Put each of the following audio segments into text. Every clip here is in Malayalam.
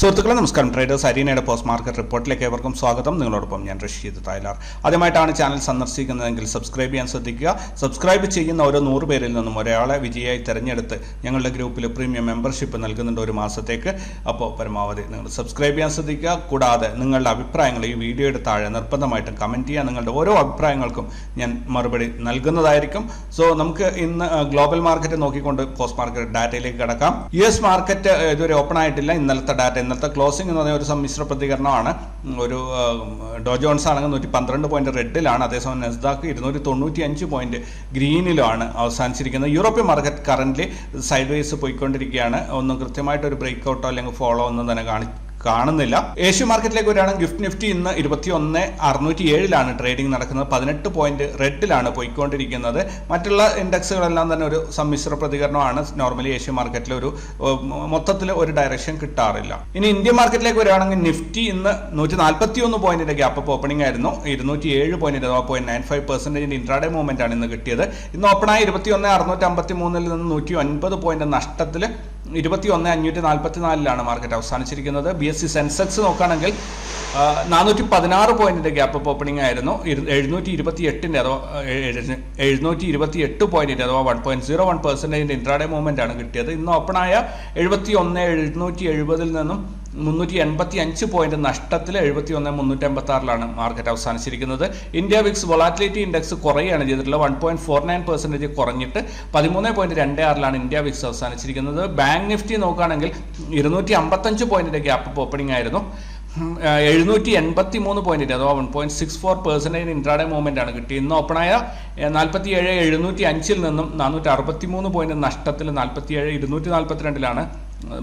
സുഹൃത്തുക്കളെ നമസ്കാരം. ട്രേഡേഴ്സ് അരീനയുടെ പോസ്റ്റ് മാർക്കറ്റ് റിപ്പോർട്ടിലേക്ക് ഏവർക്കും സ്വാഗതം. നിങ്ങളോടൊപ്പം ഞാൻ റഷീദ് തായ്ലാർ. ആദ്യമായിട്ടാണ് ചാനൽ സന്ദർശിക്കുന്നതെങ്കിൽ സബ്സ്ക്രൈബ് ചെയ്യാൻ ശ്രദ്ധിക്കുക. സബ്സ്ക്രൈബ് ചെയ്യുന്ന ഓരോ നൂറ് പേരിൽ നിന്നും ഒരാളെ വിജയായി തിരഞ്ഞെടുത്ത് ഞങ്ങളുടെ ഗ്രൂപ്പിൽ പ്രീമിയം മെമ്പർഷിപ്പ് നൽകുന്നുണ്ട് ഒരു മാസത്തേക്ക്. അപ്പോൾ പരമാവധി നിങ്ങൾ സബ്സ്ക്രൈബ് ചെയ്യാൻ ശ്രദ്ധിക്കുക. കൂടാതെ നിങ്ങളുടെ അഭിപ്രായങ്ങൾ ഈ വീഡിയോയുടെ താഴെ നിർബന്ധമായിട്ടും കമന്റ് ചെയ്യുക. നിങ്ങളുടെ ഓരോ അഭിപ്രായങ്ങൾക്കും ഞാൻ മറുപടി നൽകുന്നതായിരിക്കും. സോ നമുക്ക് ഇന്ന് ഗ്ലോബൽ മാർക്കറ്റ് നോക്കിക്കൊണ്ട് പോസ്റ്റ് മാർക്കറ്റ് ഡാറ്റയിലേക്ക് കടക്കാം. യു എസ് മാർക്കറ്റ് ഇതുവരെ ഓപ്പൺ ആയിട്ടില്ല. ഇന്നലത്തെ ഡാറ്റ ഇന്നലത്തെ ക്ലോസിംഗ് എന്ന് പറഞ്ഞ ഒരു സമ്മിശ്ര പ്രതികരണമാണ്. ഒരു ഡോ ജോൺസ് ആണെങ്കിൽ നൂറ്റി പന്ത്രണ്ട് പോയിന്റ് റെഡിലാണ്. അതേസമയം നെസ്ദാക്ക് ഇരുന്നൂറ്റി തൊണ്ണൂറ്റി അഞ്ച് പോയിന്റ് ഗ്രീനിലാണ് അവസാനിച്ചിരിക്കുന്നത്. European market current side wise പോയിക്കൊണ്ടിരിക്കുകയാണ്. ഒന്നും കൃത്യമായിട്ട് ഒരു ബ്രേക്ക് ഔട്ടോ അല്ലെങ്കിൽ ഫോളോ ഒന്നും തന്നെ കാണി കാണുന്നില്ല. ഏഷ്യ മാർക്കറ്റിലേക്ക് വരികയാണെങ്കിൽ ഗിഫ്റ്റ് നിഫ്റ്റി ഇന്ന് ഇരുപത്തി ഒന്ന് അറുന്നൂറ്റി ഏഴിലാണ് ട്രേഡിംഗ് നടക്കുന്നത്. പതിനെട്ട് പോയിന്റ് റെഡിലാണ് പോയിക്കൊണ്ടിരിക്കുന്നത്. മറ്റുള്ള ഇൻഡെക്സുകളെല്ലാം തന്നെ ഒരു സമ്മിശ്ര പ്രതികരണമാണ്. നോർമലി ഏഷ്യ മാർക്കറ്റിൽ ഒരു മൊത്തത്തിൽ ഒരു ഡയറക്ഷൻ കിട്ടാറില്ല. ഇനി ഇന്ത്യ മാർക്കറ്റിലേക്ക് വരികയാണെങ്കിൽ നിഫ്റ്റി ഇന്ന് നൂറ്റി നാൽപ്പത്തി ഒന്ന് പോയിന്റിന്റെ ഗ്യാപ്പ് അപ്പ് ഓപ്പണിംഗ് ആയിരുന്നു. ഇരുന്നൂറ്റി ഏഴ് പോയിന്റ് അഥവാ പോയിന്റ് നയൻ ഫൈവ് പെർസെന്റേജിന്റെ ഇൻട്രാഡേ മൂവ്മെന്റ് ആണ് ഇന്ന് കിട്ടിയത്. ഇന്ന് ഓപ്പണായി ഇരുപത്തി ഒന്ന് അറുന്നൂറ്റി അമ്പത്തി മൂന്നിൽ നിന്ന് നൂറ്റി ഒൻപത് പോയിന്റ് നഷ്ടത്തിൽ ഇരുപത്തി ഒന്ന് അഞ്ഞൂറ്റി നാൽപ്പത്തി നാലിലാണ് മാർക്കറ്റ് അവസാനിച്ചിരിക്കുന്നത്. ബി എസ് സി സെൻസെക്സ് നോക്കുകയാണെങ്കിൽ നാനൂറ്റി പതിനാറ് പോയിന്റിന്റെ ഗ്യാപ്പ് അപ്പ് ഓപ്പണിംഗ് ആയിരുന്നു. എഴുന്നൂറ്റി ഇരുപത്തി എട്ടിന്റെ അഥവാ എഴുന്നൂറ്റി ഇരുപത്തി എട്ട് പോയിന്റിന്റെ അഥവാ വൺ പോയിന്റ് സീറോ വൺ പെർസെന്റേജിന്റെ ഇൻട്രാഡേ മൂവ്മെന്റ് ആണ് കിട്ടിയത്. ഇന്ന് ഓപ്പണായ എഴുപത്തി ഒന്ന് എഴുന്നൂറ്റി എഴുപതിൽ നിന്നും മുന്നൂറ്റി എൺപത്തി അഞ്ച് പോയിന്റ് നഷ്ടത്തിൽ എഴുപത്തി ഒന്ന് മുന്നൂറ്റി എൺപത്തി ആറിലാണ് മാർക്കറ്റ് അവസാനിച്ചിരിക്കുന്നത്. ഇന്ത്യ വിക്സ് വൊളാറ്റിലിറ്റി ഇൻഡെക്സ് കുറയുകയാണ് ചെയ്തിട്ടുള്ളത്. One point four nine percentage കുറഞ്ഞിട്ട് പതിമൂന്ന് പോയിന്റ് രണ്ട് ആറിലാണ് ഇന്ത്യ വിക്സ് അവസാനിച്ചിരിക്കുന്നത്. ബാങ്ക് നിഫ്റ്റി നോക്കുകയാണെങ്കിൽ ഇരുന്നൂറ്റി അമ്പത്തഞ്ച് പോയിന്റിന്റെ ഗ്യാപ്പ് ഓപ്പണിംഗ് ആയിരുന്നു. എഴുന്നൂറ്റി എൺപത്തി മൂന്ന് പോയിന്റ് അഥവാ one point six four percentage intraday movement ആണ് കിട്ടി ഇന്ന് ഓപ്പണായ നാൽപ്പത്തി ഏഴ് എഴുന്നൂറ്റി അഞ്ചിൽ നിന്നും നാനൂറ്റി അറുപത്തി മൂന്ന് പോയിന്റ് നഷ്ടത്തിൽ നാൽപ്പത്തി ഏഴ് ഇരുന്നൂറ്റി നാൽപ്പത്തിരണ്ടിലാണ്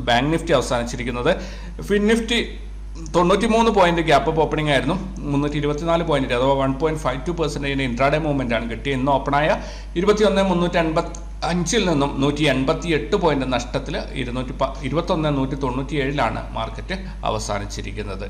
ബാങ്ക് നിഫ്റ്റി അവസാനിച്ചിരിക്കുന്നത്. ഫിൻ നിഫ്റ്റി തൊണ്ണൂറ്റി മൂന്ന് പോയിന്റ് ഗ്യാപ്പ് അപ്പ് ഓപ്പണിംഗ് ആയിരുന്നു. മുന്നൂറ്റി ഇരുപത്തിനാല് പോയിന്റ് അഥവാ വൺ പോയിന്റ് ഫൈവ് ടു പെർസെന്റേജിന് ഇൻട്രാഡേ മൂവ്മെന്റ് ആണ് കിട്ടിയത്. ഇന്ന് ഓപ്പണായ ഇരുപത്തി ഒന്ന് മുന്നൂറ്റി അൻപത്തി അഞ്ചിൽ നിന്നും നൂറ്റി എൺപത്തി എട്ട് പോയിന്റ് നഷ്ടത്തിൽ ഇരുന്നൂറ്റി ഇരുപത്തൊന്ന് നൂറ്റി തൊണ്ണൂറ്റി ഏഴിലാണ് മാർക്കറ്റ് അവസാനിച്ചിരിക്കുന്നത്.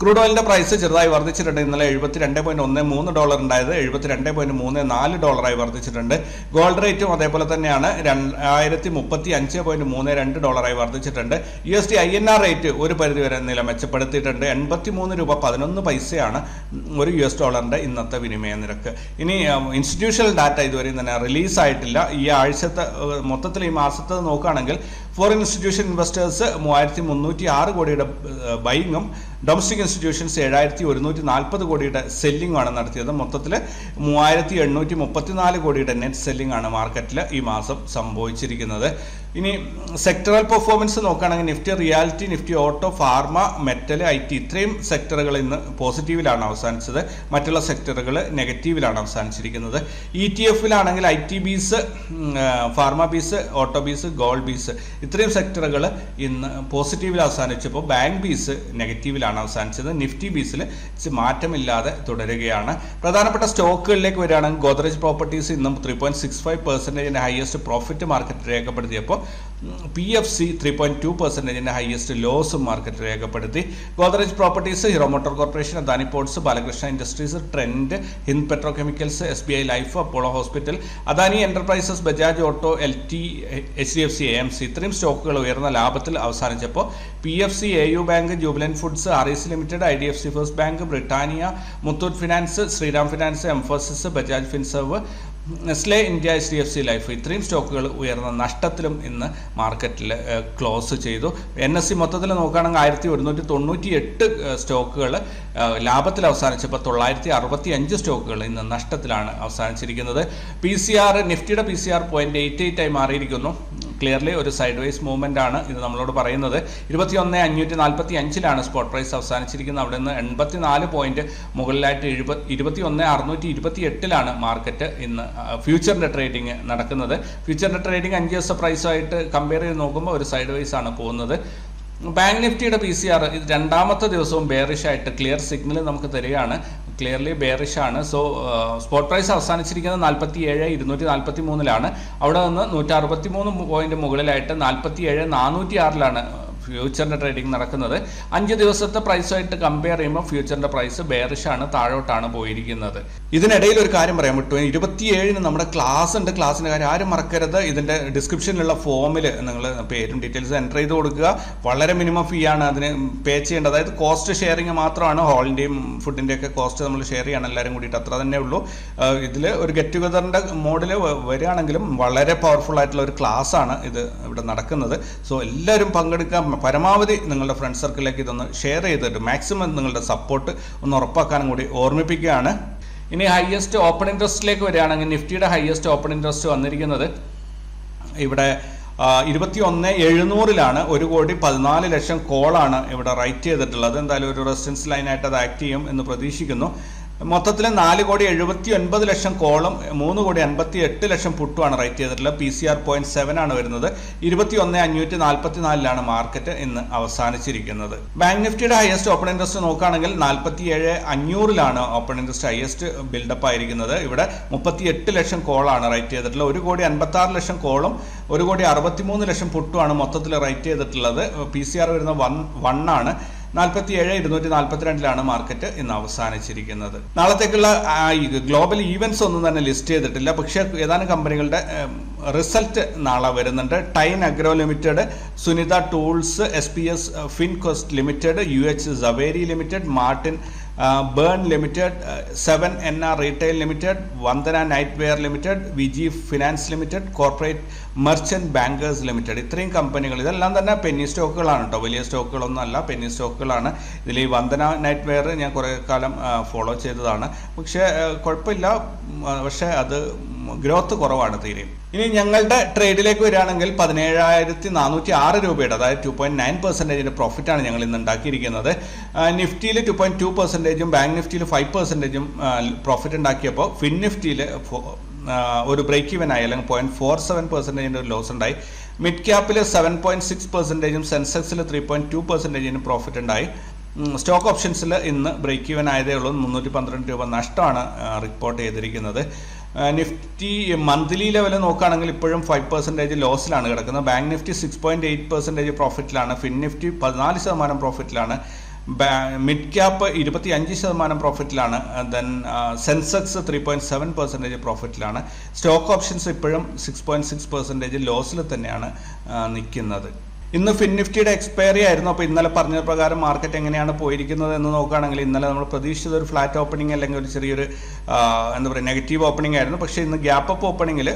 ക്രൂഡ് ഓയിലിന്റെ പ്രൈസ് ചെറുതായി വർദ്ധിച്ചിട്ടുണ്ട്. ഇന്നലെ എഴുപത്തിരണ്ട് പോയിന്റ് ഒന്ന് മൂന്ന് ഡോളർ ഉണ്ടായത്. എഴുപത്തിരണ്ട് പോയിന്റ് മൂന്ന് നാല് ഡോളറായി വർദ്ധിച്ചിട്ടുണ്ട്. ഗോൾഡ് റേറ്റും അതേപോലെ തന്നെയാണ്. രണ്ടായിരത്തി മുപ്പത്തി അഞ്ച് പോയിന്റ് മൂന്ന് രണ്ട് ഡോളറായി വർദ്ധിച്ചിട്ടുണ്ട്. U S D I N R rate ഒരു പരിധി വരെ നില മെച്ചപ്പെടുത്തിയിട്ടുണ്ട്. എൺപത്തി മൂന്ന് രൂപ പതിനൊന്ന് പൈസയാണ് ഒരു യു എസ് ഡോളറിന്റെ ഇന്നത്തെ വിനിമയ നിരക്ക്. ഇനി ഇൻസ്റ്റിറ്റ്യൂഷണൽ ഡാറ്റ ഇതുവരെയും തന്നെ റിലീസ് ആയിട്ടില്ല ഈ ആഴ്ചത്തെ മൊത്തത്തിൽ ഈ മാസത്തെ നോക്കുകയാണെങ്കിൽ ഫോറിൻ ഇൻസ്റ്റിറ്റ്യൂഷൻ ഇൻവെസ്റ്റേഴ്സ് മൂവായിരത്തി മുന്നൂറ്റി ആറ് കോടിയുടെ ബൈങ്ങും ഡൊമസ്റ്റിക് ഇൻസ്റ്റിറ്റ്യൂഷൻസ് ഏഴായിരത്തി ഒരുന്നൂറ്റി നാൽപ്പത് കോടിയുടെ സെല്ലിംഗ് ആണ് നടത്തിയത്. മൊത്തത്തിൽ മൂവായിരത്തി എണ്ണൂറ്റി മുപ്പത്തിനാല് കോടിയുടെ നെറ്റ് സെല്ലിംഗ് ആണ് മാർക്കറ്റിൽ ഈ മാസം സംഭവിച്ചിരിക്കുന്നത്. ഇനി സെക്ടറൽ പെർഫോമൻസ് നോക്കുകയാണെങ്കിൽ Nifty reality Nifty auto pharma metal I T ഇത്രയും സെക്ടറുകൾ ഇന്ന് പോസിറ്റീവിലാണ് അവസാനിച്ചത്. മറ്റുള്ള സെക്ടറുകൾ നെഗറ്റീവിലാണ് അവസാനിച്ചിരിക്കുന്നത്. E T എഫിലാണെങ്കിൽ I T BeES pharma BeES auto BeES gold BeES ഇത്രയും സെക്ടറുകൾ ഇന്ന് പോസിറ്റീവിൽ അവസാനിച്ചപ്പോൾ ബാങ്ക് ബീസ് നെഗറ്റീവിലാണ് അവസാനിച്ചത്. നിഫ്റ്റി ബീസിൽ മാറ്റമില്ലാതെ തുടരുകയാണ്. പ്രധാനപ്പെട്ട സ്റ്റോക്കുകളിലേക്ക് വരികയാണെങ്കിൽ ഗോദ്രേജ് പ്രോപ്പർട്ടീസ് ഇന്നും ത്രീ പോയിന്റ് സിക്സ് ഫൈവ് പെർസെന്റേജിന്റെ highest profit market രേഖപ്പെടുത്തിയപ്പോൾ P F C three point two പെർസെന്റേജിന്റെ highest loss market രേഖപ്പെടുത്തി. Godrej Properties Hero Motor Corporation Adani Ports Balakrishna Industries Trent Hind Petro Chemicals S B I Life Apollo Hospital Adani Enterprises Bajaj Auto L T H D F C A M C ഇത്രയും സ്റ്റോക്കുകൾ ഉയർന്ന ലാഭത്തിൽ അവസാനിച്ചപ്പോൾ P F C A U Bank Jubilant Foods R E C Limited I D F C First Bank Britannia Muthoot Finance Shriram Finance Mphasis Bajaj Finserv Nestle India H D F C Life ഇത്രയും സ്റ്റോക്കുകൾ ഉയർന്ന നഷ്ടത്തിലും ഇന്ന് മാർക്കറ്റിൽ ക്ലോസ് ചെയ്തു. എൻ എസ് സി മൊത്തത്തിൽ നോക്കുകയാണെങ്കിൽ ആയിരത്തി ഒരുന്നൂറ്റി തൊണ്ണൂറ്റി എട്ട് സ്റ്റോക്കുകൾ ലാഭത്തിൽ അവസാനിച്ചപ്പോൾ തൊള്ളായിരത്തി അറുപത്തി അഞ്ച് സ്റ്റോക്കുകൾ ഇന്ന് നഷ്ടത്തിലാണ് അവസാനിച്ചിരിക്കുന്നത്. പി സി ആർ നിഫ്റ്റിയുടെ P C R point eight eight ആയി മാറിയിരിക്കുന്നു. ക്ലിയർലി ഒരു സൈഡ് വൈസ് മൂവ്മെന്റ് ആണ് ഇത് നമ്മളോട് പറയുന്നത്. ഇരുപത്തി ഒന്ന് അഞ്ഞൂറ്റി നാൽപ്പത്തി അഞ്ചിലാണ് സ്പോട്ട് പ്രൈസ് അവസാനിച്ചിരിക്കുന്നത്. അവിടെ നിന്ന് എൺപത്തി നാല് പോയിന്റ് മുകളിലായിട്ട് എഴുപത് ഇരുപത്തി ഒന്ന് അറുന്നൂറ്റി ഇരുപത്തി എട്ടിലാണ് മാർക്കറ്റ് ഇന്ന് ഫ്യൂച്ചറിന്റെ ട്രേഡിംഗ് നടക്കുന്നത്. ഫ്യൂച്ചറിന്റെ ട്രേഡിംഗ് അഞ്ച് ദിവസ പ്രൈസുമായിട്ട് കമ്പയർ ചെയ്ത് നോക്കുമ്പോൾ ഒരു സൈഡ് വൈസ് ആണ് പോകുന്നത്. ബാങ്ക് നിഫ്റ്റിയുടെ പി സി ആർ ഇത് രണ്ടാമത്തെ ദിവസവും ബെയറിഷ് ആയിട്ട് ക്ലിയർ സിഗ്നൽ നമുക്ക് തരികയാണ്. ക്ലിയർലി ബെയറിഷ് ആണ്. സോ സ്പോട്ട് പ്രൈസ് അവസാനിച്ചിരിക്കുന്നത് നാൽപ്പത്തി ഏഴ് ഇരുന്നൂറ്റി നാൽപ്പത്തി മൂന്നിലാണ് അവിടെ നിന്ന് നൂറ്റി അറുപത്തി മൂന്ന് പോയിന്റ് മുകളിലായിട്ട് നാൽപ്പത്തി ഏഴ് നാനൂറ്റി ആറിലാണ് ഫ്യൂച്ചറിന്റെ ട്രേഡിംഗ് നടക്കുന്നത്. അഞ്ച് ദിവസത്തെ പ്രൈസുമായിട്ട് കമ്പയർ ചെയ്യുമ്പോൾ ഫ്യൂച്ചറിന്റെ പ്രൈസ് ബെയറിഷാണ് താഴോട്ടാണ് പോയിരിക്കുന്നത്. ഇതിനിടയിൽ ഒരു കാര്യം പറയാൻ വിട്ടു ഇരുപത്തിയേഴിന് നമ്മുടെ ക്ലാസ് ഉണ്ട്. ക്ലാസ്സിന്റെ കാര്യം ആരും മറക്കരുത്. ഇതിന്റെ ഡിസ്ക്രിപ്ഷനിലുള്ള ഫോമിൽ നിങ്ങൾ പേരും ഡീറ്റെയിൽസ് എന്റർ ചെയ്ത് കൊടുക്കുക. വളരെ മിനിമം ഫീ ആണ് അതിന് പേ ചെയ്യേണ്ടത്. അതായത് കോസ്റ്റ് ഷെയറിങ് മാത്രമാണ്. ഹോളിന്റെയും ഫുഡിന്റെയൊക്കെ കോസ്റ്റ് നമ്മൾ ഷെയർ ചെയ്യണം എല്ലാവരും കൂടിയിട്ട്. അത്ര തന്നെ ഉള്ളൂ. ഇതിൽ ഒരു ഗെറ്റ് ടുഗദറിന്റെ മോഡിൽ വരികയാണെങ്കിലും വളരെ പവർഫുൾ ആയിട്ടുള്ള ഒരു ക്ലാസ് ആണ് ഇത് ഇവിടെ നടക്കുന്നത്. സോ എല്ലാവരും പങ്കെടുക്കാൻ പരമാവധി നിങ്ങളുടെ ഫ്രണ്ട് സർക്കിളിലേക്ക് ഇതൊന്ന് ഷെയർ ചെയ്തിട്ട് മാക്സിമം നിങ്ങളുടെ സപ്പോർട്ട് ഒന്ന് ഉറപ്പാക്കാനും കൂടി ഓർമ്മിപ്പിക്കുകയാണ്. ഇനി ഹയസ്റ്റ് ഓപ്പൺ ഇൻട്രസ്റ്റിലേക്ക് വരികയാണെങ്കിൽ നിഫ്റ്റിയുടെ ഹയസ്റ്റ് ഓപ്പൺ ഇൻട്രസ്റ്റ് വന്നിരിക്കുന്നത് ഇവിടെ ഇരുപത്തി ഒന്ന് എഴുന്നൂറിലാണ്. ഒരു കോടി പതിനാല് ലക്ഷം കോളാണ് ഇവിടെ റൈറ്റ് ചെയ്തിട്ടുള്ളത്. എന്തായാലും ഒരു റെസിസ്റ്റൻസ് ലൈനായിട്ട് അത് ആക്ട് ചെയ്യും എന്ന് പ്രതീക്ഷിക്കുന്നു. മൊത്തത്തിൽ നാല് കോടി എഴുപത്തി ഒൻപത് ലക്ഷം കോളും മൂന്ന് കോടി അൻപത്തി എട്ട് ലക്ഷം പുട്ടുമാണ് റേറ്റ് ചെയ്തിട്ടുള്ളത്. P C R point seven ആണ് വരുന്നത്. ഇരുപത്തി ഒന്ന് അഞ്ഞൂറ്റി നാൽപ്പത്തി നാലിലാണ് മാർക്കറ്റ് ഇന്ന് അവസാനിച്ചിരിക്കുന്നത്. ബാങ്ക് നിഫ്റ്റിയുടെ ഹയസ്റ്റ് ഓപ്പൺ ഇൻട്രസ്റ്റ് നോക്കുകയാണെങ്കിൽ നാൽപ്പത്തി ഏഴ് അഞ്ഞൂറിലാണ് ഓപ്പൺ ഇൻട്രസ്റ്റ് ഹയസ്റ്റ് ബിൽഡപ്പ് ആയിരിക്കുന്നത്. ഇവിടെ മുപ്പത്തി എട്ട് ലക്ഷം കോളാണ് റേറ്റ് ചെയ്തിട്ടുള്ളത്. ഒരു കോടി അൻപത്തി ആറ് ലക്ഷം കോളും ഒരു കോടി അറുപത്തിമൂന്ന് ലക്ഷം പുട്ടുമാണ് മൊത്തത്തിൽ റേറ്റ് ചെയ്തിട്ടുള്ളത്. പി സി ആർ വരുന്ന വൺ വൺ ആണ് നാൽപ്പത്തി ഏഴ് ഇരുന്നൂറ്റി നാൽപ്പത്തിരണ്ടിലാണ് മാർക്കറ്റ് ഇന്ന് അവസാനിച്ചിരിക്കുന്നത്. നാളത്തേക്കുള്ള ഗ്ലോബൽ ഈവൻസ് ഒന്നും തന്നെ ലിസ്റ്റ് ചെയ്തിട്ടില്ല. പക്ഷേ ഏതാനും കമ്പനികളുടെ റിസൾട്ട് നാളെ വരുന്നുണ്ട്. Tine Agro Limited Sunita Tools S P S Finquest Limited U H Zaveri Limited Martin Burn Limited seven N R Retail Limited Vandana knitwear Limited Viji Finance Limited Corporate Merchant Bankers Limited. ഇത്രയും കമ്പനികൾ ഇതെല്ലാം തന്നെ പെന്നി സ്റ്റോക്കുകളാണ് കേട്ടോ. വലിയ സ്റ്റോക്കുകളൊന്നും അല്ല പെന്നി സ്റ്റോക്കുകളാണ്. ഇതിൽ ഈ വന്ദന നൈറ്റ് വെയർ ഞാൻ കുറേ കാലം ഫോളോ ചെയ്തതാണ്. പക്ഷേ കുഴപ്പമില്ല. പക്ഷേ അത് ഗ്രോത്ത് കുറവാണ് തീരെ. ഇനി ഞങ്ങളുടെ ട്രേഡിലേക്ക് വരികയാണെങ്കിൽ പതിനേഴായിരത്തി നാനൂറ്റി ആറ് രൂപയുടെ അതായത് ടു പോയിന്റ് നയൻ പെർസെന്റേജിന്റെ പ്രോഫിറ്റാണ് ഞങ്ങൾ ഇന്ന് ഉണ്ടാക്കിയിരിക്കുന്നത്. നിഫ്റ്റിയിൽ ടു പോയിന്റ് ടു പെർസെന്റേജും ബാങ്ക് നിഫ്റ്റിയിൽ ഫൈവ് പെർസെന്റേജും പ്രോഫിറ്റ് ഉണ്ടാക്കിയപ്പോൾ ഫിൻ നിഫ്റ്റിയിൽ ഒരു ബ്രേക്ക് ഈവൻ ആയി അല്ലെങ്കിൽ പോയിന്റ് ഫോർ സെവൻ പെർസെന്റേജിന്റെ ഒരു ലോസ് ഉണ്ടായി. മിഡ് ക്യാപ്പിൽ സെവൻ പോയിന്റ് സിക്സ് പെർസെന്റേജും സെൻസെക്സിൽ ത്രീ പോയിന്റ് ടു പെർസെന്റേജിന് പ്രോഫിറ്റ് ഉണ്ടായി. സ്റ്റോക്ക് ഓപ്ഷൻസിൽ ഇന്ന് ബ്രേക്ക് ഈവൻ ആയതേ ഉള്ളൂ മുന്നൂറ്റി പന്ത്രണ്ട് രൂപ നഷ്ടമാണ് റിപ്പോർട്ട് ചെയ്തിരിക്കുന്നത്. നിഫ്റ്റി മന്ത്ലി ലെവൽ നോക്കുകയാണെങ്കിൽ ഇപ്പോഴും ഫൈവ് പെർസെന്റേജ് ലോസിലാണ് കിടക്കുന്നത്. Bank Nifty six point eight percentage പ്രോഫിറ്റിലാണ് fin Nifty പതിനാല് ശതമാനം പ്രോഫിറ്റിലാണ് മിഡ് ക്യാപ്പ് ഇരുപത്തി അഞ്ച് ശതമാനം പ്രോഫിറ്റിലാണ് then Sensex three point seven percentage പ്രോഫിറ്റിലാണ് stock options ഇപ്പോഴും സിക്സ് പോയിന്റ് സിക്സ് പെർസെന്റേജ് ലോസിൽ തന്നെയാണ് നിൽക്കുന്നത്. ഇന്ന് ഫിൻ നിഫ്റ്റിയുടെ എക്സ്പയറി ആയിരുന്നു. അപ്പോൾ ഇന്നലെ പറഞ്ഞ പ്രകാരം മാർക്കറ്റ് എങ്ങനെയാണ് പോയിരിക്കുന്നത് എന്ന് നോക്കുകയാണെങ്കിൽ ഇന്നലെ നമ്മൾ പ്രതീക്ഷിച്ചത് ഒരു ഫ്ലാറ്റ് ഓപ്പണിംഗ് അല്ലെങ്കിൽ ഒരു ചെറിയൊരു എന്താ പറയുക നെഗറ്റീവ് ഓപ്പണിംഗ് ആയിരുന്നു. പക്ഷേ ഇന്ന് ഗ്യാപ്പ് അപ്പ് ഓപ്പണിങ്ങിൽ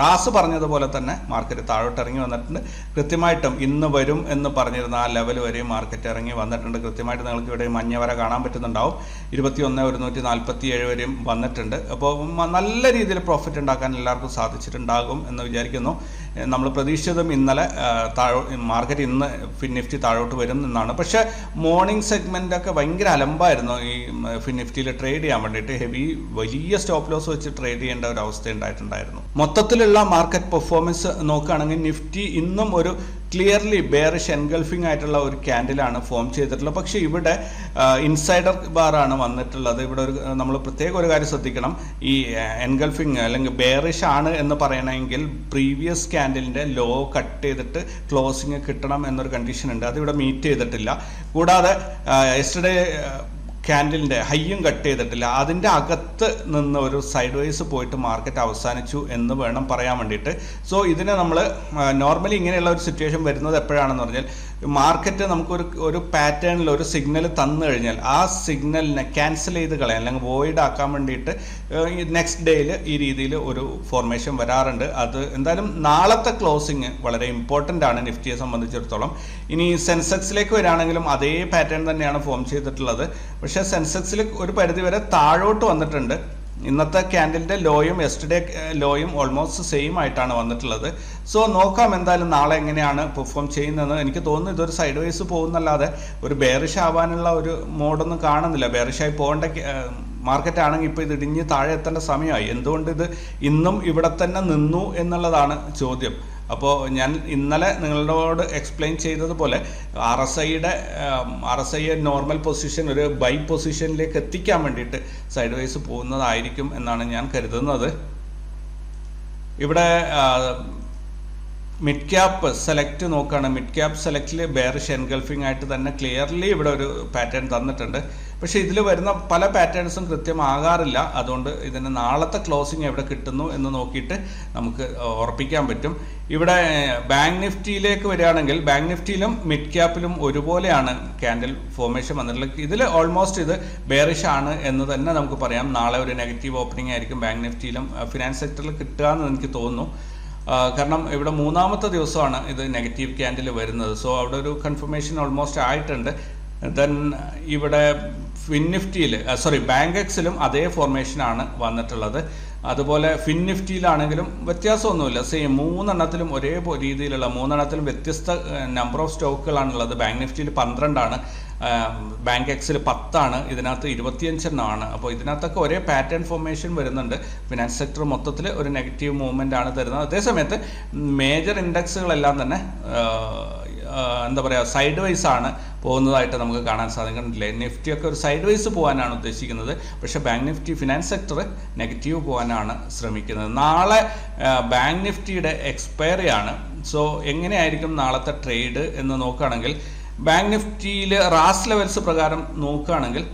റാസ് പറഞ്ഞതുപോലെ തന്നെ മാർക്കറ്റ് താഴോട്ട് ഇറങ്ങി വന്നിട്ടുണ്ട്. കൃത്യമായിട്ടും ഇന്ന് വരും എന്ന് പറഞ്ഞിരുന്ന ആ ലെവൽ വരെയും മാർക്കറ്റ് ഇറങ്ങി വന്നിട്ടുണ്ട്. കൃത്യമായിട്ട് നിങ്ങൾക്ക് ഇവിടെ മഞ്ഞ വര കാണാൻ പറ്റുന്നുണ്ടാവും. ഇരുപത്തി ഒന്ന് ഒരുന്നൂറ്റി നാൽപ്പത്തി ഏഴ് വരെയും വന്നിട്ടുണ്ട്. അപ്പോൾ നല്ല രീതിയിൽ പ്രോഫിറ്റ് ഉണ്ടാക്കാൻ എല്ലാവർക്കും സാധിച്ചിട്ടുണ്ടാകും എന്ന് വിചാരിക്കുന്നു. നമ്മൾ പ്രതീക്ഷിച്ചതും ഇന്നലെ താഴോ മാർക്കറ്റ് ഇന്ന് ഫിൻ നിഫ്റ്റി താഴോട്ട് വരും എന്നാണ്. പക്ഷേ മോർണിംഗ് സെഗ്മെന്റ് ഒക്കെ ഭയങ്കര അലമ്പായിരുന്നു ഈ ഫിൻ നിഫ്റ്റിയിൽ ട്രേഡ് ചെയ്യാൻ വേണ്ടിയിട്ട്. ഹെവി വലിയ സ്റ്റോപ്പ് ലോസ് വെച്ച് ട്രേഡ് ചെയ്യേണ്ട ഒരു അവസ്ഥ ഉണ്ടായിട്ടുണ്ടായിരുന്നു. മൊത്തത്തിലുള്ള മാർക്കറ്റ് പെർഫോമൻസ് നോക്കുകയാണെങ്കിൽ നിഫ്റ്റി ഇന്നും ഒരു ക്ലിയർലി ബെയറിഷ് എൻഗൾഫിംഗ് ആയിട്ടുള്ള ഒരു ക്യാൻഡിലാണ് ഫോം ചെയ്തിട്ടുള്ളത്. പക്ഷേ ഇവിടെ ഇൻസൈഡർ ബാറാണ് വന്നിട്ടുള്ളത്. ഇവിടെ ഒരു നമ്മൾ പ്രത്യേക ഒരു കാര്യം ശ്രദ്ധിക്കണം. ഈ എൻഗൾഫിംഗ് അല്ലെങ്കിൽ ബെയറിഷ് ആണ് എന്ന് പറയണമെങ്കിൽ പ്രീവിയസ് ക്യാൻഡിലിന്റെ ലോ കട്ട് ചെയ്തിട്ട് ക്ലോസിങ് കിട്ടണം എന്നൊരു കണ്ടീഷൻ ഉണ്ട്. അതിവിടെ മീറ്റ് ചെയ്തിട്ടില്ല. കൂടാതെ എസ്റ്റർഡേ ക്യാൻഡിലിന്റെ ഹൈയും കട്ട് ചെയ്തിട്ടില്ല. അതിന്റെ അകത്ത് നിന്ന് ഒരു സൈഡ് വൈസ് പോയിട്ട് മാർക്കറ്റ് അവസാനിച്ചു എന്ന് വേണം പറയാൻ വേണ്ടിയിട്ട്. സോ ഇതിനെ നമ്മൾ നോർമലി ഇങ്ങനെയുള്ള ഒരു സിറ്റുവേഷൻ വരുന്നത് എപ്പോഴാണെന്ന് പറഞ്ഞാൽ മാർക്കറ്റ് നമുക്കൊരു ഒരു പാറ്റേണിൽ ഒരു സിഗ്നൽ തന്നു കഴിഞ്ഞാൽ ആ സിഗ്നലിനെ ക്യാൻസൽ ചെയ്ത് കളയാൻ അല്ലെങ്കിൽ വോയിഡ് ആക്കാൻ വേണ്ടിയിട്ട് നെക്സ്റ്റ് ഡേയിൽ ഈ രീതിയിൽ ഒരു ഫോർമേഷൻ വരാറുണ്ട്. അത് എന്തായാലും നാളത്തെ ക്ലോസിങ് വളരെ ഇമ്പോർട്ടന്റ് ആണ് നിഫ്റ്റിയെ സംബന്ധിച്ചിടത്തോളം. ഇനി സെൻസെക്സിലേക്ക് വരാണെങ്കിലും അതേ പാറ്റേൺ തന്നെയാണ് ഫോം ചെയ്തിട്ടുള്ളത്. പക്ഷേ സെൻസെക്സിൽ ഒരു പരിധി വരെ താഴോട്ട് വന്നിട്ടുണ്ട്. ഇന്നത്തെ ക്യാൻഡിലിന്റെ ലോയും എസ്റ്റർഡേ ലോയും ഓൾമോസ്റ്റ് സെയിം ആയിട്ടാണ് വന്നിട്ടുള്ളത്. സോ നോക്കാം എന്തായാലും നാളെ എങ്ങനെയാണ് പെർഫോം ചെയ്യുന്നതെന്ന്. എനിക്ക് തോന്നുന്നു ഇതൊരു സൈഡ് വൈസ് പോകുന്നല്ലാതെ ഒരു ബെയറിഷ് ആവാനുള്ള ഒരു മോഡൊന്നും കാണുന്നില്ല. ബെയറിഷായി പോകേണ്ട മാർക്കറ്റ് ആണെങ്കിൽ ഇപ്പോൾ ഇത് ഇടിഞ്ഞ് താഴെ എത്തേണ്ട സമയമായി. എന്തുകൊണ്ട് ഇത് ഇന്നും ഇവിടെ തന്നെ നിന്നു എന്നുള്ളതാണ് ചോദ്യം. അപ്പോൾ ഞാൻ ഇന്നലെ നിങ്ങളോട് എക്സ്പ്ലെയിൻ ചെയ്തതുപോലെ ആർ എസ് ഐയുടെ R S I normal position ഒരു ബൈ പൊസിഷനിലേക്ക് എത്തിക്കാൻ വേണ്ടിയിട്ട് സൈഡ് വൈസ് പോകുന്നതായിരിക്കും എന്നാണ് ഞാൻ കരുതുന്നത്. ഇവിടെ മിഡ് ക്യാപ്പ് സെലക്ട് നോക്കുകയാണ് മിഡ് ക്യാപ്പ് സെലക്റ്റിൽ ബെയറിഷ് എൻഗൾഫിംഗ് ആയിട്ട് തന്നെ ക്ലിയർലി ഇവിടെ ഒരു പാറ്റേൺ തന്നിട്ടുണ്ട്. പക്ഷേ ഇതിൽ വരുന്ന പല പാറ്റേൺസും കൃത്യമാകാറില്ല. അതുകൊണ്ട് ഇതിന് നാളത്തെ ക്ലോസിംഗ് എവിടെ കിട്ടുന്നു എന്ന് നോക്കിയിട്ട് നമുക്ക് ഉറപ്പിക്കാൻ പറ്റും. ഇവിടെ ബാങ്ക് നിഫ്റ്റിയിലേക്ക് വരികയാണെങ്കിൽ ബാങ്ക് നിഫ്റ്റിയിലും മിഡ് ക്യാപ്പിലും ഒരുപോലെയാണ് ക്യാൻഡിൽ ഫോർമേഷൻ വന്നിട്ടുള്ളത്. ഇതിൽ ഓൾമോസ്റ്റ് ഇത് ബെയറിഷ് ആണ് എന്ന് തന്നെ നമുക്ക് പറയാം. നാളെ ഒരു നെഗറ്റീവ് ഓപ്പണിംഗ് ആയിരിക്കും ബാങ്ക് നിഫ്റ്റിയിലും ഫിനാൻസ് സെക്ടറിൽ കിട്ടുക എന്ന് എനിക്ക് തോന്നുന്നു. കാരണം ഇവിടെ മൂന്നാമത്തെ ദിവസമാണ് ഇത് നെഗറ്റീവ് ക്യാൻഡിൽ വരുന്നത്. സോ അവിടെ ഒരു കൺഫർമേഷൻ ഓൾമോസ്റ്റ് ആയിട്ടുണ്ട്. ദെൻ ഇവിടെ ഫിൻ നിഫ്റ്റിയിൽ സോറി ബാങ്ക് എക്സിലും അതേ ഫോർമേഷനാണ് വന്നിട്ടുള്ളത്. അതുപോലെ ഫിൻ നിഫ്റ്റിയിലാണെങ്കിലും വ്യത്യാസമൊന്നുമില്ല. സെയിം മൂന്നെണ്ണത്തിലും ഒരേ രീതിയിലുള്ള മൂന്നെണ്ണത്തിലും വ്യത്യസ്ത നമ്പർ ഓഫ് സ്റ്റോക്കുകളാണുള്ളത് ബാങ്ക് നിഫ്റ്റിയിൽ പന്ത്രണ്ടാണ് ബാങ്ക് എക്സിൽ പത്താണ് ഇതിനകത്ത് ഇരുപത്തിയഞ്ചെണ്ണമാണ്. അപ്പോൾ ഇതിനകത്തൊക്കെ ഒരേ പാറ്റേൺ ഫോർമേഷൻ വരുന്നുണ്ട്. ഫിനാൻസ് സെക്ടർ മൊത്തത്തിൽ ഒരു നെഗറ്റീവ് മൂവ്മെന്റ് ആണ് തരുന്നത്. അതേസമയത്ത് മേജർ ഇൻഡെക്സുകളെല്ലാം തന്നെ എന്താ പറയുക സൈഡ് വൈസ് ആണ് പോകുന്നതായിട്ട് നമുക്ക് കാണാൻ സാധിക്കുന്നില്ല. നിഫ്റ്റി ഒക്കെ ഒരു സൈഡ് വൈസ് പോകാനാണ് ഉദ്ദേശിക്കുന്നത്. പക്ഷേ Bank Nifty finance sector negative പോകാനാണ് ശ്രമിക്കുന്നത്. നാളെ ബാങ്ക് നിഫ്റ്റിയുടെ എക്സ്പയറി ആണ്. സോ എങ്ങനെയായിരിക്കും നാളത്തെ ട്രേഡ് എന്ന് നോക്കുകയാണെങ്കിൽ ബാങ്ക് നിഫ്റ്റിയിൽ റാസ് ലെവൽസ് പ്രകാരം നോക്കുകയാണെങ്കിൽ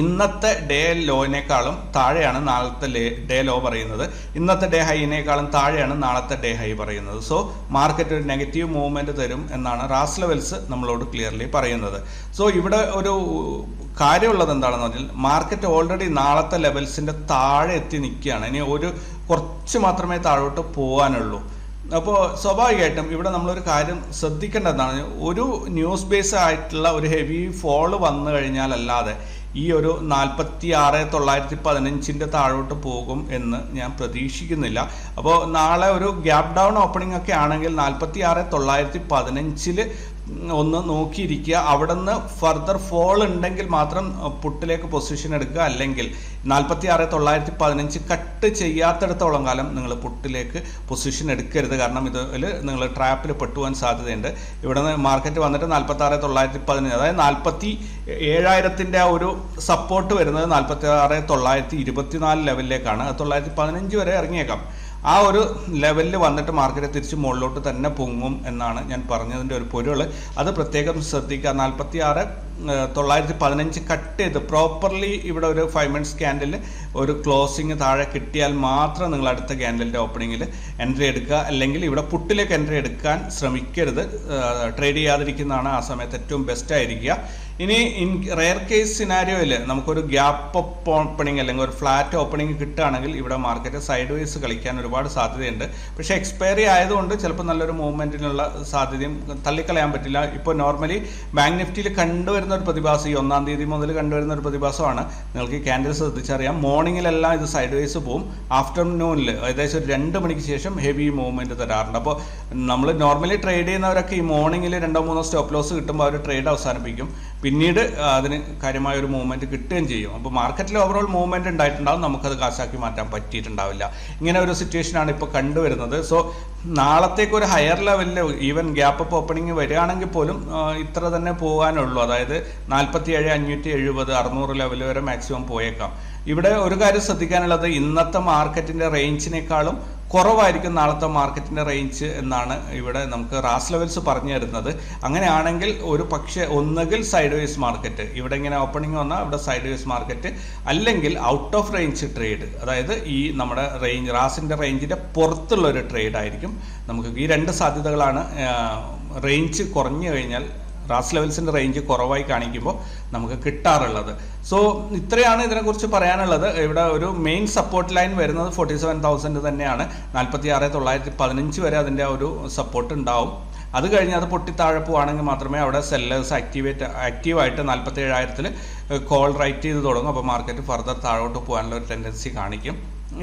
ഇന്നത്തെ ഡേ ലോയിനേക്കാളും താഴെയാണ് നാളത്തെ ഡേ ലോ പറയുന്നത്. ഇന്നത്തെ ഡേ ഹൈനേക്കാളും താഴെയാണ് നാളത്തെ ഡേ ഹൈ പറയുന്നത്. സോ മാർക്കറ്റ് ഒരു നെഗറ്റീവ് മൂവ്മെന്റ് തരും എന്നാണ് റാസ് ലെവൽസ് നമ്മളോട് ക്ലിയർലി പറയുന്നത്. സോ ഇവിടെ ഒരു കാര്യമുള്ളത് എന്താണെന്ന് പറഞ്ഞാൽ മാർക്കറ്റ് ഓൾറെഡി നാളത്തെ ലെവൽസിന്റെ താഴെ എത്തി നിൽക്കുകയാണ്. ഇനി ഒരു കുറച്ച് മാത്രമേ താഴോട്ട് പോകാനുള്ളൂ അപ്പോൾ സ്വാഭാവികമായിട്ടും ഇവിടെ നമ്മളൊരു കാര്യം ശ്രദ്ധിക്കേണ്ടതാണ് ഒരു ന്യൂസ് ബേസ് ആയിട്ടുള്ള ഒരു ഹെവി ഫോൾ വന്നു കഴിഞ്ഞാലല്ലാതെ ഈ ഒരു നാൽപ്പത്തി ആറ് തൊള്ളായിരത്തി പതിനഞ്ചിന്റെ താഴോട്ട് പോകും എന്ന് ഞാൻ പ്രതീക്ഷിക്കുന്നില്ല. അപ്പോൾ നാളെ ഒരു ഗ്യാപ് ഡൗൺ ഓപ്പണിംഗ് ഒക്കെ ആണെങ്കിൽ നാൽപ്പത്തി ആറ് തൊള്ളായിരത്തി പതിനഞ്ചിൽ ഒന്ന് നോക്കിയിരിക്കുക. അവിടെ നിന്ന് ഫർദർ ഫോൾ ഉണ്ടെങ്കിൽ മാത്രം പുട്ടിലേക്ക് പൊസിഷൻ എടുക്കുക. അല്ലെങ്കിൽ നാൽപ്പത്തി ആറ് തൊള്ളായിരത്തി പതിനഞ്ച് കട്ട് ചെയ്യാത്തടത്തോളം കാലം നിങ്ങൾ പുട്ടിലേക്ക് പൊസിഷൻ എടുക്കരുത്. കാരണം ഇതിൽ നിങ്ങൾ ട്രാപ്പിൽ പെട്ടുപോകാൻ സാധ്യതയുണ്ട്. ഇവിടെ നിന്ന് മാർക്കറ്റ് വന്നിട്ട് നാൽപ്പത്തി ആറ് തൊള്ളായിരത്തി പതിനഞ്ച് അതായത് നാൽപ്പത്തി ഏഴായിരത്തിന്റെ ആ ഒരു സപ്പോർട്ട് വരുന്നത് നാൽപ്പത്തി ആറ് തൊള്ളായിരത്തി ഇരുപത്തിനാല് ലെവലിലേക്കാണ് തൊള്ളായിരത്തി പതിനഞ്ച് വരെ ഇറങ്ങിയേക്കാം. ആ ഒരു ലെവലിൽ വന്നിട്ട് മാർക്കറ്റ് തിരിച്ച് മുകളിലോട്ട് തന്നെ പൊങ്ങും എന്നാണ് ഞാൻ പറഞ്ഞതിന്റെ ഒരു പൊരുൾ അത് പ്രത്യേകം ശ്രദ്ധിക്കുക. നാൽപ്പത്തി ആറ് തൊള്ളായിരത്തി പതിനഞ്ച് കട്ട് ചെയ്ത് പ്രോപ്പർലി ഇവിടെ ഒരു ഫൈവ് മിനിറ്റ്സ് ക്യാൻഡിൽ ഒരു ക്ലോസിങ് താഴെ കിട്ടിയാൽ മാത്രം നിങ്ങൾ അടുത്ത ക്യാൻഡലിന്റെ ഓപ്പണിങ്ങിൽ എൻട്രി എടുക്കുക. അല്ലെങ്കിൽ ഇവിടെ പുട്ടിലേക്ക് എൻട്രി എടുക്കാൻ ശ്രമിക്കരുത്. ട്രേഡ് ചെയ്യാതിരിക്കുന്നതാണ് ആ സമയത്ത് ഏറ്റവും ബെസ്റ്റ് ആയിരിക്കുക. ഇനി ഇൻ റെയർ കേസ് സിനാരിയോയിൽ നമുക്കൊരു ഗ്യാപ്പ് ഓപ്പണിംഗ് അല്ലെങ്കിൽ ഒരു ഫ്ലാറ്റ് ഓപ്പണിംഗ് കിട്ടുകയാണെങ്കിൽ ഇവിടെ മാർക്കറ്റ് സൈഡ് വൈസ് കളിക്കാൻ ഒരുപാട് സാധ്യതയുണ്ട്. പക്ഷേ എക്സ്പയറി ആയതുകൊണ്ട് ചിലപ്പോൾ നല്ലൊരു മൂവ്മെന്റിനുള്ള സാധ്യതയും തള്ളിക്കളയാൻ പറ്റില്ല. ഇപ്പോൾ നോർമലി ബാങ്ക് നിഫ്റ്റിയിൽ കണ്ടുവരുന്ന ഒരു പ്രതിഭാസം ഈ ഒന്നാം തീയതി മുതൽ കണ്ടുവരുന്ന ഒരു പ്രതിഭാസമാണ്. നിങ്ങൾക്ക് ഈ ക്യാൻഡിൽ ശ്രദ്ധിച്ചറിയാം. മോർണിംഗിലെല്ലാം ഇത് സൈഡ് വൈസ് പോവും ആഫ്റ്റർനൂണിൽ ഏകദേശം ഒരു രണ്ട് മണിക്ക് ശേഷം ഹെവി മൂവ്മെന്റ് തരാറുണ്ട്. അപ്പോൾ നമ്മൾ നോർമലി ട്രേഡ് ചെയ്യുന്നവരൊക്കെ ഈ മോർണിംഗിൽ രണ്ടോ മൂന്നോ സ്റ്റോപ്പ് ലോസ് കിട്ടുമ്പോൾ അവർ ട്രേഡ് അവസാനിപ്പിക്കും. പിന്നീട് അതിന് കാര്യമായ ഒരു മൂവ്മെന്റ് കിട്ടുകയും ചെയ്യും. അപ്പോൾ മാർക്കറ്റിൽ ഓവറോൾ മൂവ്മെന്റ് ഉണ്ടായിട്ടുണ്ടാവും. നമുക്കത് കാശാക്കി മാറ്റാൻ പറ്റിയിട്ടുണ്ടാവില്ല. ഇങ്ങനെ ഒരു സിറ്റുവേഷനാണ് ഇപ്പോൾ കണ്ടുവരുന്നത്. സോ നാളത്തേക്ക് ഒരു ഹയർ ലെവലിൽ ഈവൻ ഗ്യാപ്പ് അപ്പ് ഓപ്പണിംഗ് വരികയാണെങ്കിൽ പോലും ഇത്ര തന്നെ പോകാനുള്ളൂ. അതായത് നാൽപ്പത്തി ഏഴ് അഞ്ഞൂറ്റി എഴുപത് അറുന്നൂറ് ലെവൽ വരെ മാക്സിമം പോയേക്കാം. ഇവിടെ ഒരു കാര്യം ശ്രദ്ധിക്കാനുള്ളത് ഇന്നത്തെ മാർക്കറ്റിന്റെ റേഞ്ചിനേക്കാളും കുറവായിരിക്കും നാളത്തെ മാർക്കറ്റിന്റെ റേഞ്ച് എന്നാണ് ഇവിടെ നമുക്ക് റാസ് ലെവൽസ് പറഞ്ഞു തരുന്നത്. അങ്ങനെയാണെങ്കിൽ ഒരു പക്ഷേ ഒന്നുകിൽ സൈഡ് വേസ് മാർക്കറ്റ് ഇവിടെ ഇങ്ങനെ ഓപ്പണിംഗ് വന്നാൽ ഇവിടെ സൈഡ് വേസ് മാർക്കറ്റ് അല്ലെങ്കിൽ ഔട്ട് ഓഫ് റേഞ്ച് ട്രേഡ് അതായത് ഈ നമ്മുടെ റേഞ്ച് റാസിന്റെ റേഞ്ചിന്റെ പുറത്തുള്ള ഒരു ട്രേഡ് ആയിരിക്കും. നമുക്ക് ഈ രണ്ട് സാധ്യതകളാണ് റേഞ്ച് കുറഞ്ഞു കഴിഞ്ഞാൽ റാസ് ലെവൽസിന്റെ റേഞ്ച് കുറവായി കാണിക്കുമ്പോൾ നമുക്ക് കിട്ടാറുള്ളത്. സോ ഇത്രയാണ് ഇതിനെക്കുറിച്ച് പറയാനുള്ളത്. ഇവിടെ ഒരു മെയിൻ സപ്പോർട്ട് ലൈൻ വരുന്നത് ഫോർട്ടി സെവൻ തൗസൻഡ് തന്നെയാണ്. നാൽപ്പത്തി ആറ് തൊള്ളായിരത്തി പതിനഞ്ച് വരെ അതിന്റെ ഒരു സപ്പോർട്ട് ഉണ്ടാവും. അത് കഴിഞ്ഞ് അത് പൊട്ടി താഴെ മാത്രമേ അവിടെ സെല്ലേഴ്സ് ആക്ടിവേറ്റ് ആക്റ്റീവായിട്ട് നാൽപ്പത്തി ഏഴായിരത്തിൽ കോൾ റൈറ്റ് ചെയ്ത് തുടങ്ങും. അപ്പോൾ മാർക്കറ്റ് ഫർദർ താഴോട്ട് പോകാനുള്ള ഒരു ടെൻഡൻസി കാണിക്കും.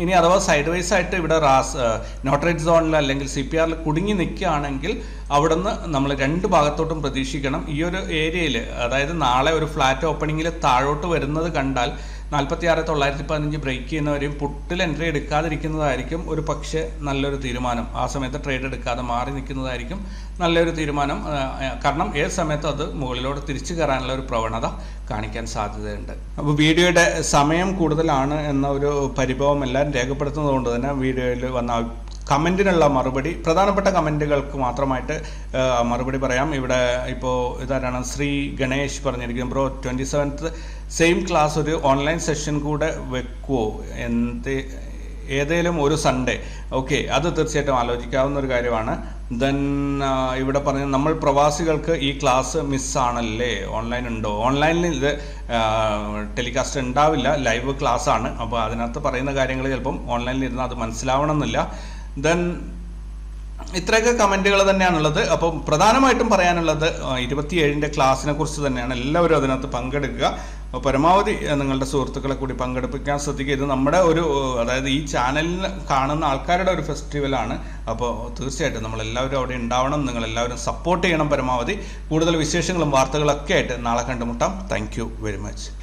ഇനി അഥവാ സൈഡ് വൈസ് ആയിട്ട് ഇവിടെ റാസ് നോട്ടറേറ്റ് സോണിൽ അല്ലെങ്കിൽ സി പി ആറിൽ കുടുങ്ങി നിൽക്കുകയാണെങ്കിൽ അവിടുന്ന് നമ്മൾ രണ്ട് ഭാഗത്തോട്ടും പ്രതീക്ഷിക്കണം. ഈ ഒരു ഏരിയയിൽ അതായത് നാളെ ഒരു ഫ്ലാറ്റ് ഓപ്പണിങ്ങിൽ താഴോട്ട് വരുന്നത് കണ്ടാൽ നാൽപ്പത്തി ആറ് തൊള്ളായിരത്തി പതിനഞ്ച് ബ്രേക്ക് ചെയ്യുന്നവരെയും പുട്ടിൽ എൻട്രി എടുക്കാതിരിക്കുന്നതായിരിക്കും ഒരു പക്ഷേ നല്ലൊരു തീരുമാനം. ആ സമയത്ത് ട്രേഡ് എടുക്കാതെ മാറി നിൽക്കുന്നതായിരിക്കും നല്ലൊരു തീരുമാനം. കാരണം ഏത് സമയത്തും അത് മുകളിലോട്ട് തിരിച്ചു കയറാനുള്ള ഒരു പ്രവണത കാണിക്കാൻ സാധ്യതയുണ്ട്. അപ്പോൾ വീഡിയോയുടെ സമയം കൂടുതലാണ് എന്ന ഒരു പരിഭവം എല്ലാം രേഖപ്പെടുത്തുന്നത് കൊണ്ട് തന്നെ വീഡിയോയിൽ വന്ന കമന്റിനുള്ള മറുപടി പ്രധാനപ്പെട്ട കമന്റുകൾക്ക് മാത്രമായിട്ട് മറുപടി പറയാം. ഇവിടെ ഇപ്പോൾ ഇതാരാണ്? ശ്രീ ഗണേഷ് പറഞ്ഞിരിക്കുന്നത് bro twenty seventh same class ഒരു ഓൺലൈൻ സെഷൻ കൂടെ വെക്കുമോ എന്ത് ഏതേലും ഒരു സൺഡേ ഓക്കെ അത് തീർച്ചയായിട്ടും ആലോചിക്കാവുന്ന ഒരു കാര്യമാണ്. ദെൻ ഇവിടെ പറഞ്ഞ നമ്മൾ പ്രവാസികൾക്ക് ഈ ക്ലാസ് മിസ്സാണല്ലേ ഓൺലൈൻ ഉണ്ടോ? ഓൺലൈനിൽ ഇത് ടെലികാസ്റ്റ് ഉണ്ടാവില്ല ലൈവ് ക്ലാസ് ആണ്. അപ്പോൾ അതിനകത്ത് പറയുന്ന കാര്യങ്ങൾ ചിലപ്പം ഓൺലൈനിൽ ഇരുന്ന് അത് മനസ്സിലാവണം എന്നില്ല ദെൻ ഇത്രയൊക്കെ കമന്റുകൾ തന്നെയാണുള്ളത്. അപ്പം പ്രധാനമായിട്ടും പറയാനുള്ളത് ഇരുപത്തിയേഴിന്റെ ക്ലാസ്സിനെ കുറിച്ച് തന്നെയാണ് എല്ലാവരും അതിനകത്ത് പങ്കെടുക്കുക. അപ്പോൾ പരമാവധി നിങ്ങളുടെ സുഹൃത്തുക്കളെ കൂടി പങ്കെടുപ്പിക്കാൻ ശ്രദ്ധിക്കുക. ഇത് നമ്മുടെ ഒരു അതായത് ഈ ചാനലിൽ കാണുന്ന ആൾക്കാരുടെ ഒരു ഫെസ്റ്റിവലാണ്. അപ്പോൾ തീർച്ചയായിട്ടും നമ്മളെല്ലാവരും അവിടെ ഉണ്ടാവണം നിങ്ങളെല്ലാവരും സപ്പോർട്ട് ചെയ്യണം പരമാവധി. കൂടുതൽ വിശേഷങ്ങളും വാർത്തകളൊക്കെ ആയിട്ട് നാളെ കണ്ടുമുട്ടാം. Thank very much.